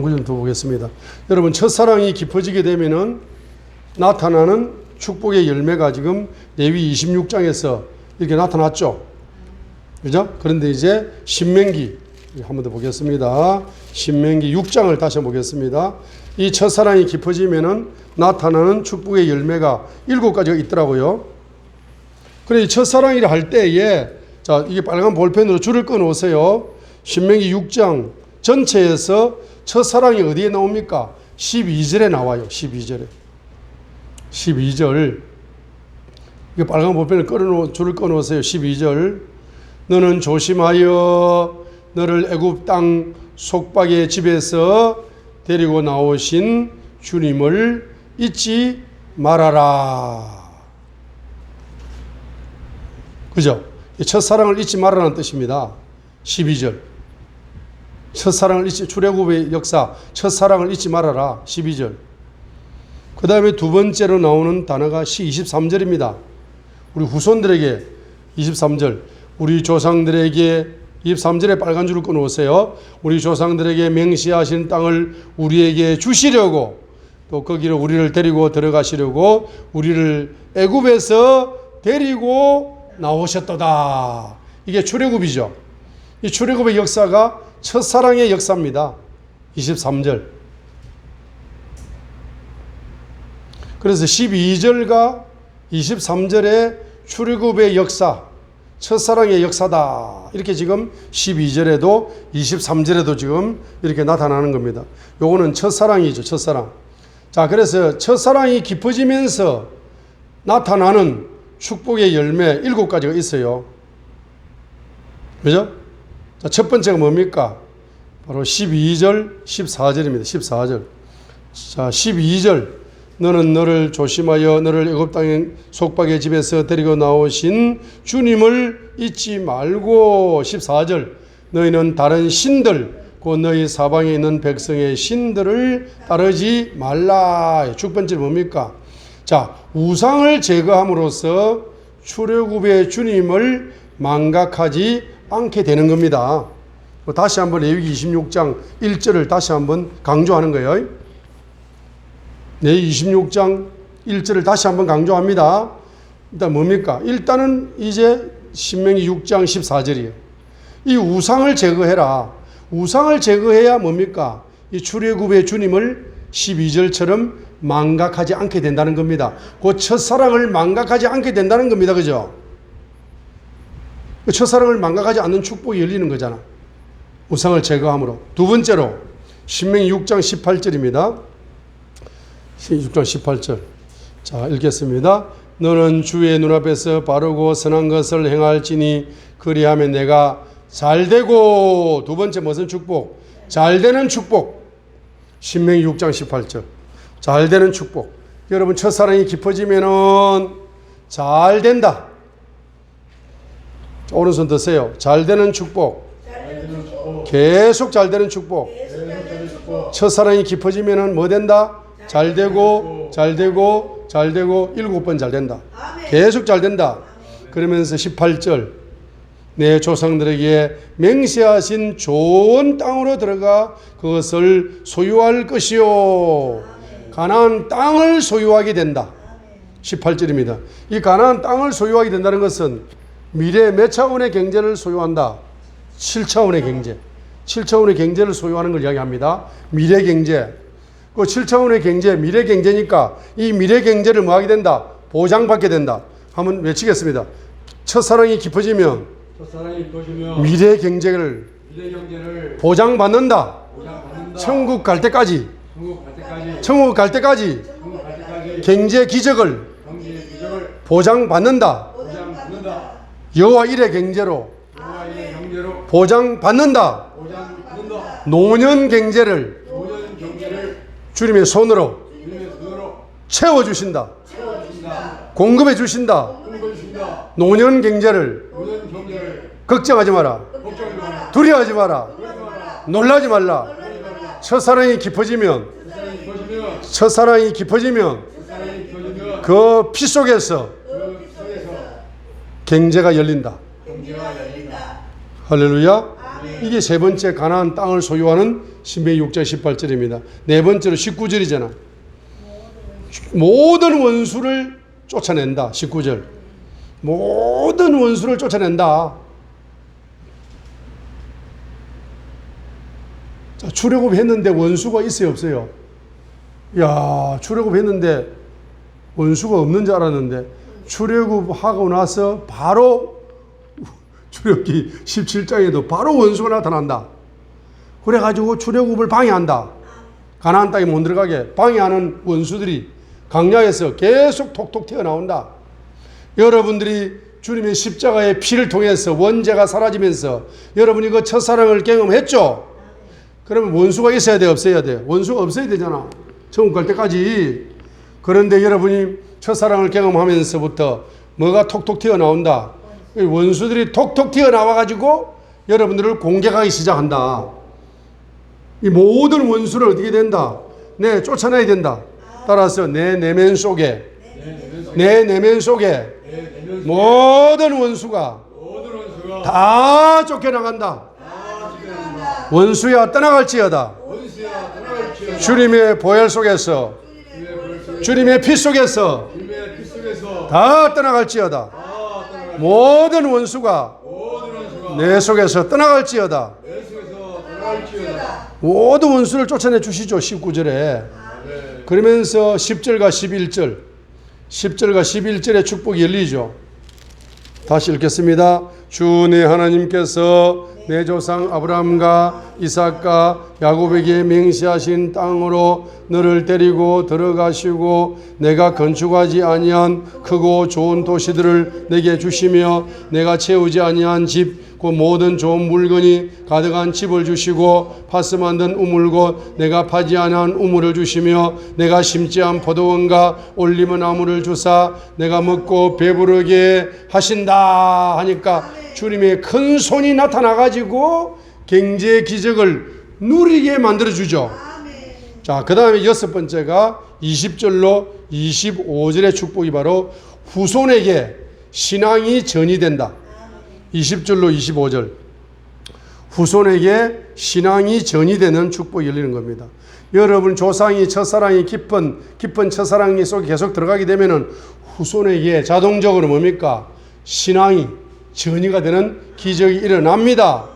구절 더 보겠습니다. 여러분 첫사랑이 깊어지게 되면은 나타나는 축복의 열매가 지금 레위 26장에서 이렇게 나타났죠. 그죠? 그런데 이제 신명기 한 번 더 보겠습니다. 신명기 6장을 다시 보겠습니다. 이 첫사랑이 깊어지면은 나타나는 축복의 열매가 일곱 가지가 있더라고요. 그래 이 첫사랑이라 할 때에 자 이게 빨간 볼펜으로 줄을 끊어 오세요. 신명기 6장 전체에서 첫사랑이 어디에 나옵니까? 12절에 나와요. 12절에. 12절. 이게 빨간 볼펜을 끊어 줄을 끊어 오세요. 12절. 너는 조심하여 너를 애굽 땅 속박의 집에서 데리고 나오신 주님을 잊지 말아라. 그죠? 이 첫사랑을 잊지 말라는 뜻입니다. 12절. 첫사랑을 잊지 출애굽의 역사 첫사랑을 잊지 말아라 12절. 그 다음에 두 번째로 나오는 단어가 시 23절입니다. 우리 후손들에게 23절 우리 조상들에게 23절에 빨간 줄을 끊어오세요. 우리 조상들에게 맹시하신 땅을 우리에게 주시려고 또 거기로 우리를 데리고 들어가시려고 우리를 애굽에서 데리고 나오셨도다. 이게 출애굽이죠. 이 출애굽의 역사가 첫사랑의 역사입니다. 23절. 그래서 12절과 23절의 출애굽의 역사, 첫사랑의 역사다. 이렇게 지금 12절에도 23절에도 지금 이렇게 나타나는 겁니다. 요거는 첫사랑이죠, 첫사랑. 자, 그래서 첫사랑이 깊어지면서 나타나는 축복의 열매 일곱 가지가 있어요. 그죠? 자, 첫 번째가 뭡니까? 바로 12절, 14절입니다. 14절. 자, 12절. 너는 너를 조심하여 너를 애굽 땅의 속박의 집에서 데리고 나오신 주님을 잊지 말고 14절. 너희는 다른 신들 곧 너희 사방에 있는 백성의 신들을 따르지 말라. 첫 번째 뭡니까? 자, 우상을 제거함으로써 출애굽의 주님을 망각하지 않게 되는 겁니다. 뭐 다시 한번 레위기 26장 1절을 다시 한번 강조하는 거예요. 네, 26장 1절을 다시 한번 강조합니다. 일단 뭡니까? 일단은 이제 신명기 6장 14절이에요. 이 우상을 제거해라. 우상을 제거해야 뭡니까? 이 출애굽의 주님을 12절처럼 망각하지 않게 된다는 겁니다. 그 첫사랑을 망각하지 않게 된다는 겁니다. 그죠? 그 첫사랑을 망각하지 않는 축복이 열리는 거잖아. 우상을 제거함으로. 두 번째로 신명기 6장 18절입니다. 6장 18절. 자, 읽겠습니다. 너는 주의 눈앞에서 바르고 선한 것을 행할지니 그리하면 내가 잘 되고 두 번째 무슨 축복? 잘 되는 축복. 신명기 6장 18절. 잘 되는 축복. 여러분 첫사랑이 깊어지면은 잘 된다. 오른손 드세요. 잘 되는 축복. 계속 잘 되는 축복. 첫사랑이 깊어지면은 뭐 된다? 잘 되고 잘 되고 잘 되고 일곱 번 잘 된다. 계속 잘 된다. 그러면서 18절 내 조상들에게 맹세하신 좋은 땅으로 들어가 그것을 소유할 것이요. 가나안 땅을 소유하게 된다. 18절입니다. 이 가나안 땅을 소유하게 된다는 것은 미래 몇 차원의 경제를 소유한다. 7차원의 경제. 7차원의 경제를 소유하는 걸 이야기합니다. 미래 경제. 그 7차원의 경제, 미래 경제니까 이 미래 경제를 뭐 하게 된다? 보장받게 된다. 한번 외치겠습니다. 첫사랑이 깊어지면 첫사랑이 보시면 미래 경제를 미래 경제를 보장받는다. 보장받는다. 천국 갈 때까지, 천국 갈 때까지 천국 갈 때까지 천국 갈 때까지 경제 기적을 경제의 기적을 보장받는다. 여호와 일의 경제로 보장받는다. 노년 경제를 주님의 손으로 채워주신다. 공급해 주신다. 노년 경제를 걱정하지 마라. 두려워하지 마라. 놀라지 말라. 첫사랑이 깊어지면 첫사랑이 깊어지면 그 피 속에서 경제가 열린다. 경제가 열린다. 할렐루야. 이게 세 번째 가나안 땅을 소유하는 신명기 6장 18절입니다. 네 번째로 19절이잖아. 모든 원수를 쫓아낸다. 19절. 모든 원수를 쫓아낸다. 자, 출애굽 했는데 원수가 있어요, 없어요? 야, 출애굽 했는데 원수가 없는 줄 알았는데 출애굽하고 나서 바로 출애굽기 17장에도 바로 원수가 나타난다. 그래가지고 출애굽을 방해한다. 가나안 땅에 못 들어가게 방해하는 원수들이 강야에서 계속 톡톡 튀어나온다. 여러분들이 주님의 십자가의 피를 통해서 원죄가 사라지면서 여러분이 그 첫사랑을 경험했죠? 그러면 원수가 있어야 돼, 없어야 돼? 원수가 없어야 되잖아. 천국 갈 때까지. 그런데 여러분이 첫사랑을 경험하면서부터 뭐가 톡톡 튀어나온다. 이 원수들이 톡톡 튀어나와가지고 여러분들을 공격하기 시작한다. 이 모든 원수를 어떻게 된다? 네, 쫓아내야 된다. 따라서 내 내면 속에, 내 내면 속에 모든 원수가 다 쫓겨나간다. 원수야 떠나갈지어다. 주님의 보혈 속에서 주님의 피 속에서 다 떠나갈지어다. 모든 원수가 내 속에서 떠나갈지어다. 모든 원수를 쫓아내 주시죠. 19절에. 네. 그러면서 10절과 11절, 10절과 11절의 축복이 열리죠. 다시 읽겠습니다. 주 내 하나님께서 내 조상 아브라함과 이삭과 야곱에게 맹세하신 땅으로 너를 데리고 들어가시고 내가 건축하지 아니한 크고 좋은 도시들을 내게 주시며 내가 채우지 아니한 집 그 모든 좋은 물건이 가득한 집을 주시고 파스 만든 우물고 내가 파지 아니한 우물을 주시며 내가 심지 않은 포도원과 올리브 나무를 주사 내가 먹고 배부르게 하신다 하니까 주님의 큰 손이 나타나 가지고 경제 기적을 누리게 만들어 주죠. 자, 그다음에 여섯 번째가 20절로 25절의 축복이 바로 후손에게 신앙이 전이 된다. 20절로 25절. 후손에게 신앙이 전이 되는 축복이 열리는 겁니다. 여러분 조상이 첫사랑이 깊은 깊은 첫사랑이 속에 계속 들어가게 되면은 후손에게 자동적으로 뭡니까? 신앙이 전이가 되는 기적이 일어납니다.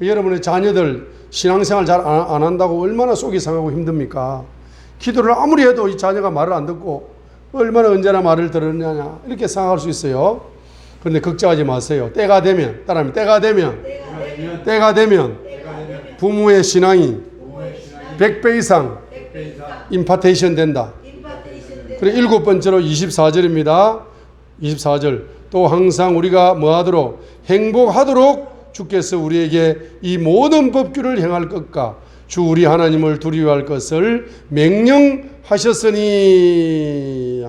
여러분의 자녀들 신앙생활 잘 안 한다고 얼마나 속이 상하고 힘듭니까? 기도를 아무리 해도 이 자녀가 말을 안 듣고 얼마나 언제나 말을 들었느냐 이렇게 생각할 수 있어요. 그런데 걱정하지 마세요. 때가 되면 따라하면 때가 되면 때가 되면 부모의 신앙이 부모의 신앙이 100배 이상 백배 이상 임파테이션 된다. 그리고 일곱 번째로 24절입니다. 24절. 또 항상 우리가 뭐 하도록 행복하도록 주께서 우리에게 이 모든 법규를 행할 것과 주 우리 하나님을 두려워할 것을 명령하셨으니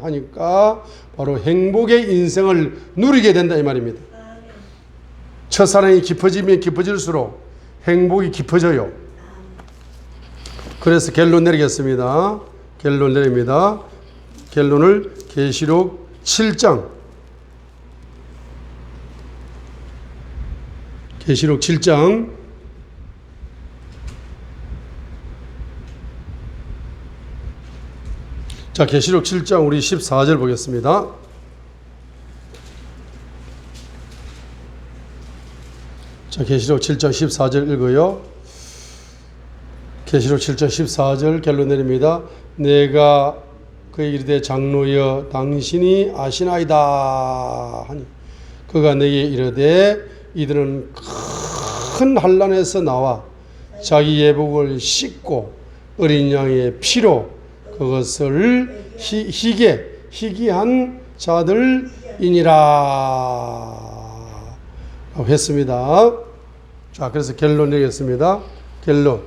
하니까 바로 행복의 인생을 누리게 된다 이 말입니다. 첫사랑이 깊어지면 깊어질수록 행복이 깊어져요. 그래서 결론 내리겠습니다. 결론 내립니다. 결론을 계시록 7장 계시록 7장 자, 계시록 7장 우리 14절 보겠습니다. 자, 계시록 7장 14절 읽어요. 계시록 7장 14절 결론 내립니다. 내가 그에게 이르되 장로여 당신이 아시나이다 하니 그가 내게 이르되 이들은 큰 환란에서 나와 자기 예복을 씻고 어린 양의 피로 그것을 희, 희게 희귀한 자들이니라 했습니다. 자, 그래서 결론 내겠습니다. 결론.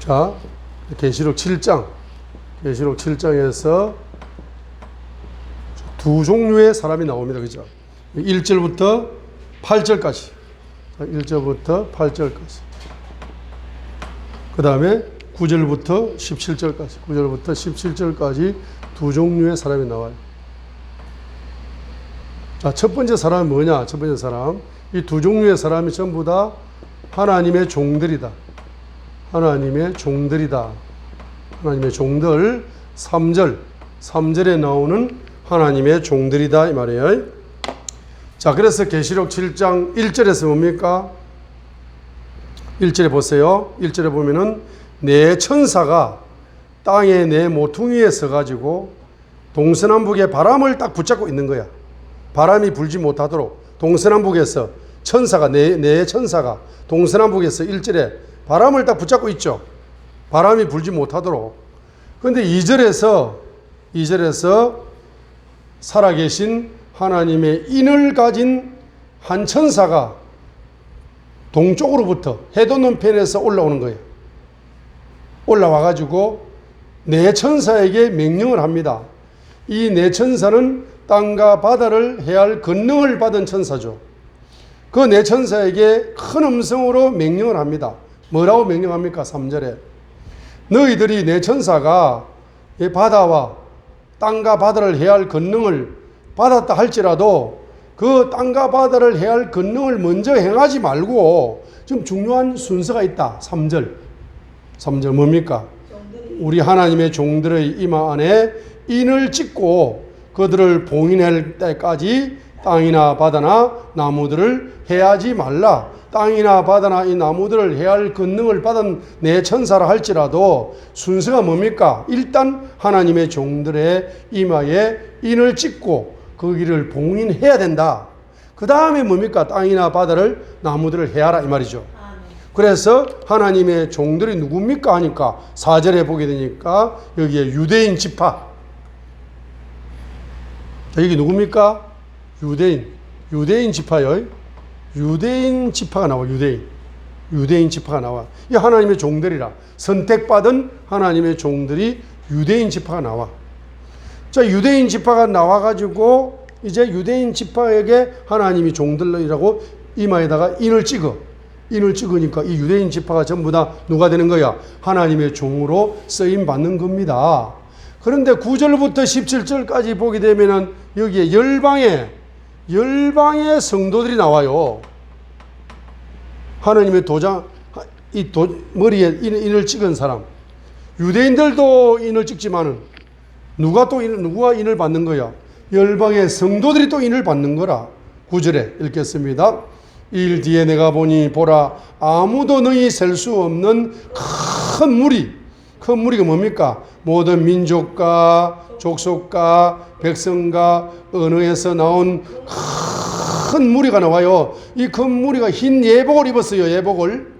자, 계시록 7장. 계시록 7장에서 두 종류의 사람이 나옵니다. 그죠? 1절부터 8절까지. 1절부터 8절까지. 그 다음에 9절부터 17절까지. 9절부터 17절까지 두 종류의 사람이 나와요. 자, 첫 번째 사람이 뭐냐? 첫 번째 사람. 이 두 종류의 사람이 전부 다 하나님의 종들이다. 하나님의 종들이다. 하나님의 종들 3절 3절에 나오는 하나님의 종들이다 이 말이에요. 자, 그래서 계시록 7장 1절에서 뭡니까? 1절에 보세요. 1절에 보면은 내 천사가 땅에 내 모퉁이에 서 가지고 동서남북의 바람을 딱 붙잡고 있는 거야. 바람이 불지 못하도록 동서남북에서 천사가 내, 내 천사가 동서남북에서 1절에 바람을 딱 붙잡고 있죠. 바람이 불지 못하도록. 그런데 2절에서 2절에서 살아계신 하나님의 인을 가진 한 천사가 동쪽으로부터 해돋는 편에서 올라오는 거예요. 올라와 가지고 내 천사에게 명령을 합니다. 이내 천사는 땅과 바다를 해할 권능을 받은 천사죠. 그내 천사에게 큰 음성으로 명령을 합니다. 뭐라고 명령합니까? 3절에. 너희들이 내 천사가 이 바다와 땅과 바다를 해할 권능을 받았다 할지라도 그 땅과 바다를 해할 권능을 먼저 행하지 말고 좀 중요한 순서가 있다. 3절. 3절 뭡니까? 우리 하나님의 종들의 이마 안에 인을 찍고 그들을 봉인할 때까지 땅이나 바다나 나무들을 해하지 말라. 땅이나 바다나 이 나무들을 해할 권능을 받은 내 천사라 할지라도 순서가 뭡니까? 일단 하나님의 종들의 이마에 인을 찍고 거기를 봉인해야 된다. 그 다음에 뭡니까? 땅이나 바다를 나무들을 해하라 이 말이죠. 그래서 하나님의 종들이 누굽니까 하니까 4절에 보게 되니까 여기에 유대인 지파. 자, 여기 누굽니까? 유대인. 유대인 지파요. 유대인 지파가 나와, 유대인. 유대인 지파가 나와. 이 하나님의 종들이라. 선택받은 하나님의 종들이 유대인 지파가 나와. 자, 유대인 지파가 나와가지고 이제 유대인 지파에게 하나님이 종들이라고 이마에다가 인을 찍어. 인을 찍으니까 이 유대인 지파가 전부 다 누가 되는 거야? 하나님의 종으로 쓰임 받는 겁니다. 그런데 9절부터 17절까지 보게 되면은 여기에 열방의 열방의 성도들이 나와요. 하나님의 도장 이 도, 머리에 인, 인을 찍은 사람. 유대인들도 인을 찍지만은 누가 또 인, 누가 인을 받는 거야? 열방의 성도들이 또 인을 받는 거라. 9절에 읽겠습니다. 일 뒤에 내가 보니 보라 아무도 능히 셀수 없는 큰 무리 큰 무리가 뭡니까? 모든 민족과 족속과 백성과 언어에서 나온 큰 무리가 나와요. 이 큰 무리가 흰 예복을 입었어요. 예복을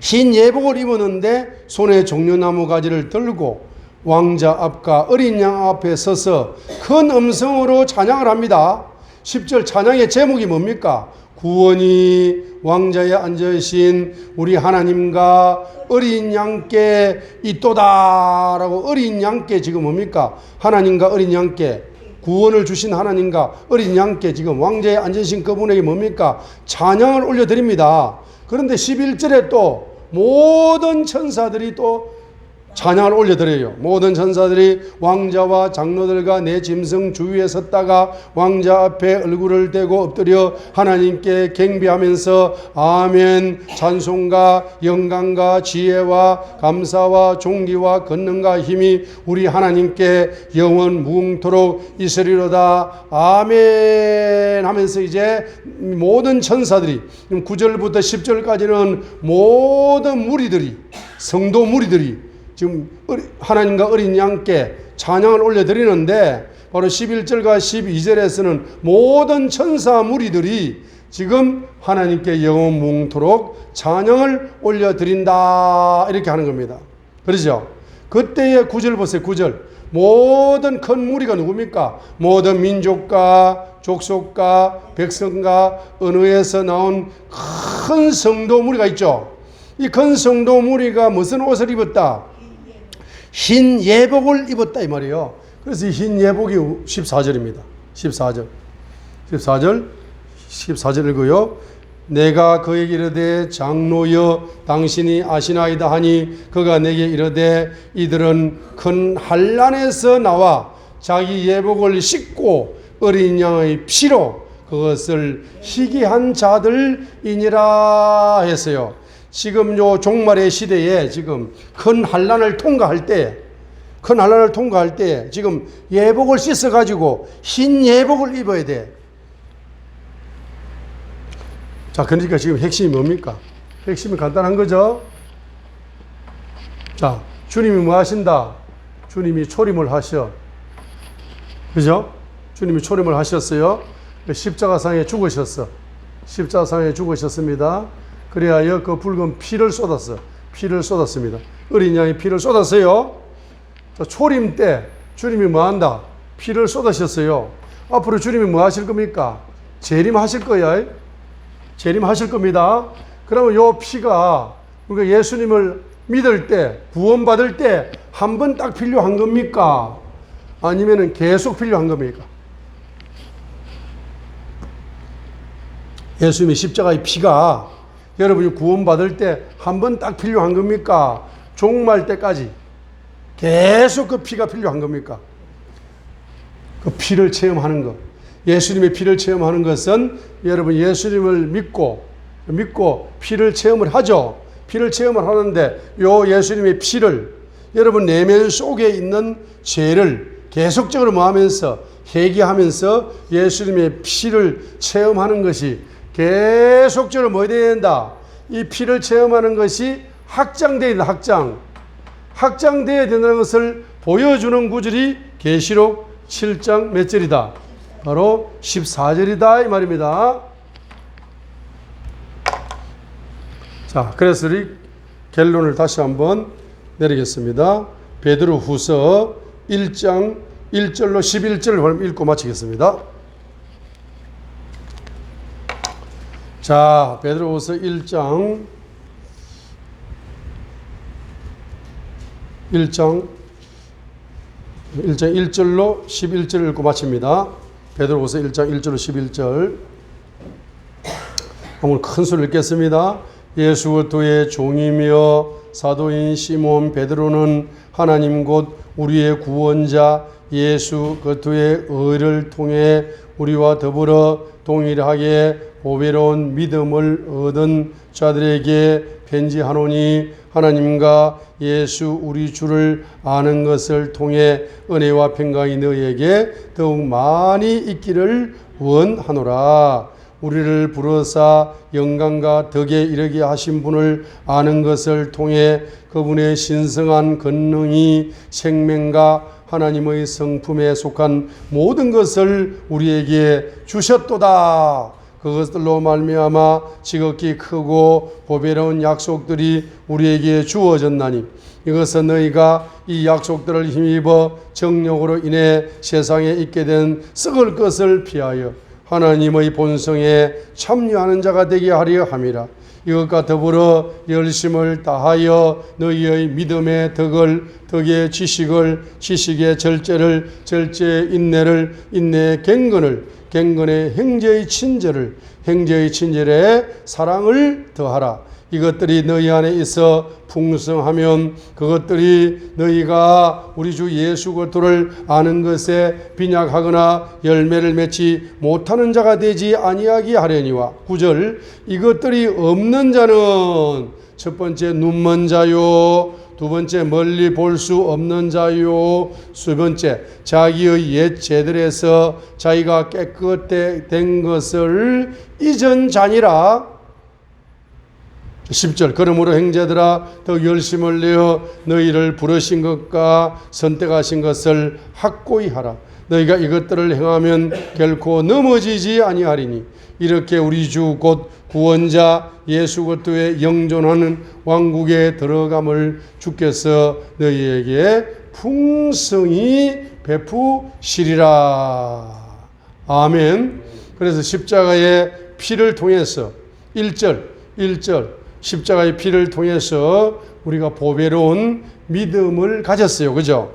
흰 예복을 입었는데 손에 종려나무 가지를 들고 왕자 앞과 어린 양 앞에 서서 큰 음성으로 찬양을 합니다. 10절 찬양의 제목이 뭡니까? 구원이 왕자에 앉으신 우리 하나님과 어린 양께 있도다라고 어린 양께 지금 뭡니까? 하나님과 어린 양께 구원을 주신 하나님과 어린 양께 지금 왕자에 앉으신 그분에게 뭡니까? 찬양을 올려드립니다. 그런데 11절에 또 모든 천사들이 또 찬양을 올려드려요. 모든 천사들이 왕자와 장로들과 내 짐승 주위에 섰다가 왕자 앞에 얼굴을 대고 엎드려 하나님께 경배하면서 아멘 찬송과 영광과 지혜와 감사와 존귀와 권능과 힘이 우리 하나님께 영원 무궁토록 있으리로다 아멘 하면서 이제 모든 천사들이 9절부터 10절까지는 모든 무리들이 성도 무리들이 지금 하나님과 어린 양께 찬양을 올려드리는데 바로 11절과 12절에서는 모든 천사 무리들이 지금 하나님께 영원 뭉토록 찬양을 올려드린다 이렇게 하는 겁니다. 그러죠? 그때의 구절 보세요. 구절 모든 큰 무리가 누굽니까? 모든 민족과 족속과 백성과 언어에서 나온 큰 성도 무리가 있죠. 이 큰 성도 무리가 무슨 옷을 입었다? 흰 예복을 입었다 이 말이에요. 그래서 이 흰 예복이 14절입니다. 14절. 14절 14절 읽어요. 내가 그에게 이르되 장로여 당신이 아시나이다 하니 그가 내게 이르되 이들은 큰 한란에서 나와 자기 예복을 씻고 어린 양의 피로 그것을 희귀한 자들이니라 했어요. 지금 요 종말의 시대에 지금 큰 환란을 통과할 때, 큰 환란을 통과할 때 지금 예복을 씻어 가지고 흰 예복을 입어야 돼. 자, 그러니까 지금 핵심이 뭡니까? 핵심이 간단한 거죠. 자, 주님이 뭐 하신다? 주님이 초림을 하셔. 그죠? 주님이 초림을 하셨어요. 십자가상에 죽으셨어. 십자가상에 죽으셨습니다. 그리하여 그 붉은 피를 쏟았어. 피를 쏟았습니다. 어린 양이 피를 쏟았어요. 자, 초림 때 주님이 뭐 한다? 피를 쏟으셨어요. 앞으로 주님이 뭐 하실 겁니까? 재림하실 거야. 재림하실 겁니다. 그러면 요 피가 우리가 예수님을 믿을 때, 구원받을 때 한 번 딱 필요한 겁니까? 아니면은 계속 필요한 겁니까? 예수님의 십자가의 피가 여러분이 구원받을 때 한 번 딱 필요한 겁니까? 종말 때까지 계속 그 피가 필요한 겁니까? 그 피를 체험하는 것. 예수님의 피를 체험하는 것은 여러분 예수님을 믿고 믿고 피를 체험을 하죠. 피를 체험을 하는데 요 예수님의 피를 여러분 내면 속에 있는 죄를 계속적으로 뭐 하면서 회개하면서 예수님의 피를 체험하는 것이 계속적으로 뭐 돼야 된다. 이 피를 체험하는 것이 확장되어야 된다. 확장. 확장되어야 된다는 것을 보여주는 구절이 계시록 7장 몇 절이다. 바로 14절이다 이 말입니다. 자, 그래서 이 결론을 다시 한번 내리겠습니다. 베드로 후서 1장 1절로 11절을 읽고 마치겠습니다. 자, 베드로 후서 1장 1장 1장 1절로 11절을 읽고 마칩니다. 베드로후서 1장 1절로 11절. 오늘 큰 소리 읽겠습니다. 예수 그리스도의 종이며 사도인 시몬 베드로는 하나님 곧 우리의 구원자 예수 그리스도의 의를 통해 우리와 더불어 동일하게 보배로운 믿음을 얻은 자들에게 편지하노니 하나님과 예수 우리 주를 아는 것을 통해 은혜와 평강이 너희에게 더욱 많이 있기를 원하노라. 우리를 부르사 영광과 덕에 이르게 하신 분을 아는 것을 통해 그분의 신성한 권능이 생명과 하나님의 성품에 속한 모든 것을 우리에게 주셨도다. 그것들로 말미암아 지극히 크고 보배로운 약속들이 우리에게 주어졌나니 이것은 너희가 이 약속들을 힘입어 정욕으로 인해 세상에 있게 된 썩을 것을 피하여 하나님의 본성에 참여하는 자가 되게 하려 함이라. 이것과 더불어 열심을 다하여 너희의 믿음의 덕을 덕의 지식을 지식의 절제를 절제의 인내를 인내의 갱건을 갱건의 행제의 친절을 행제의 친절에 사랑을 더하라. 이것들이 너희 안에 있어 풍성하면 그것들이 너희가 우리 주 예수 그리스도를 아는 것에 빈약하거나 열매를 맺지 못하는 자가 되지 아니하게 하려니와 구절 이것들이 없는 자는 첫 번째 눈먼 자요 두 번째 멀리 볼 수 없는 자요 세 번째 자기의 옛 죄들에서 자기가 깨끗된 것을 잊은 자니라. 10절 그러므로 형제들아 더 열심을 내어 너희를 부르신 것과 선택하신 것을 확고히 하라 너희가 이것들을 행하면 결코 넘어지지 아니하리니 이렇게 우리 주 곧 구원자 예수 그리스도의 영존하는 왕국에 들어감을 주께서 너희에게 풍성히 베푸시리라 아멘 그래서 십자가의 피를 통해서 1절 1절 십자가의 피를 통해서 우리가 보배로운 믿음을 가졌어요. 그죠?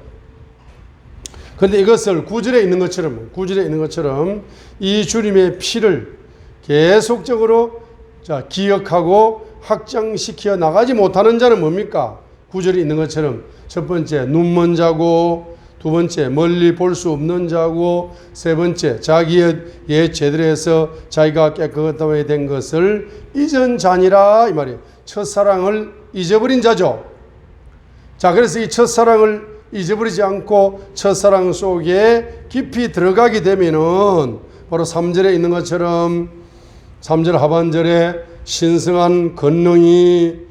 근데 이것을 구절에 있는 것처럼, 구절에 있는 것처럼 이 주님의 피를 계속적으로 자, 기억하고 확장시켜 나가지 못하는 자는 뭡니까? 구절에 있는 것처럼 첫 번째, 눈먼 자고, 두 번째 멀리 볼 수 없는 자고 세 번째 자기의 옛 죄들에서 자기가 깨끗하게 된 것을 잊은 자니라 이 말이에요. 첫사랑을 잊어버린 자죠. 자, 그래서 이 첫사랑을 잊어버리지 않고 첫사랑 속에 깊이 들어가게 되면은 바로 3절에 있는 것처럼 3절 하반절에 신성한 권능이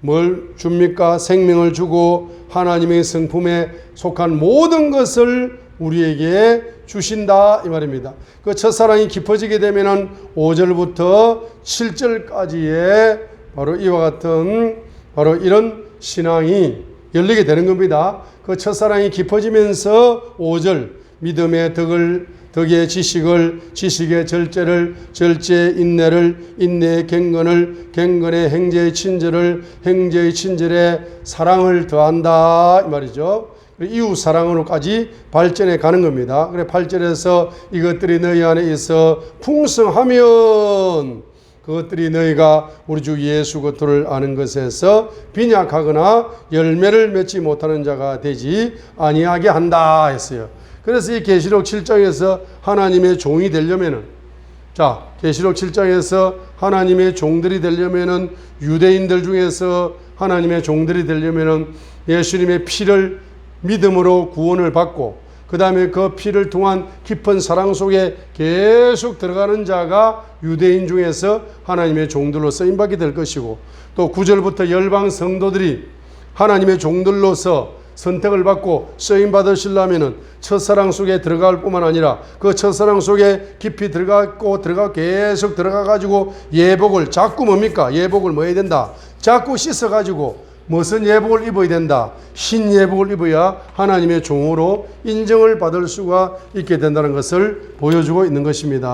뭘 줍니까? 생명을 주고 하나님의 성품에 속한 모든 것을 우리에게 주신다 이 말입니다. 그 첫사랑이 깊어지게 되면은 5절부터 7절까지의 바로 이와 같은 바로 이런 신앙이 열리게 되는 겁니다. 그 첫사랑이 깊어지면서 5절 믿음의 덕을 덕의 지식을 지식의 절제를 절제 인내를 인내의 경건을 경건의 행제의 친절을 행제의 친절에 사랑을 더한다 이 말이죠. 이웃 사랑으로까지 발전해 가는 겁니다. 그래 8절에서 이것들이 너희 안에 있어 풍성하면 그것들이 너희가 우리 주 예수 그리스도를 아는 것에서 빈약하거나 열매를 맺지 못하는 자가 되지 아니하게 한다 했어요. 그래서 이 계시록 7장에서 하나님의 종이 되려면은 자, 계시록 7장에서 하나님의 종들이 되려면은 유대인들 중에서 하나님의 종들이 되려면은 예수님의 피를 믿음으로 구원을 받고 그 다음에 그 피를 통한 깊은 사랑 속에 계속 들어가는 자가 유대인 중에서 하나님의 종들로 쓰임받게 될 것이고 또 9절부터 열방 성도들이 하나님의 종들로서 선택을 받고 쓰임 받으시려면은 첫사랑 속에 들어갈 뿐만 아니라 그 첫사랑 속에 깊이 들어가고 들어가 계속 들어가 가지고 예복을 자꾸 뭡니까? 예복을 뭐 해야 된다? 자꾸 씻어 가지고 무슨 예복을 입어야 된다? 흰 예복을 입어야 하나님의 종으로 인정을 받을 수가 있게 된다는 것을 보여주고 있는 것입니다.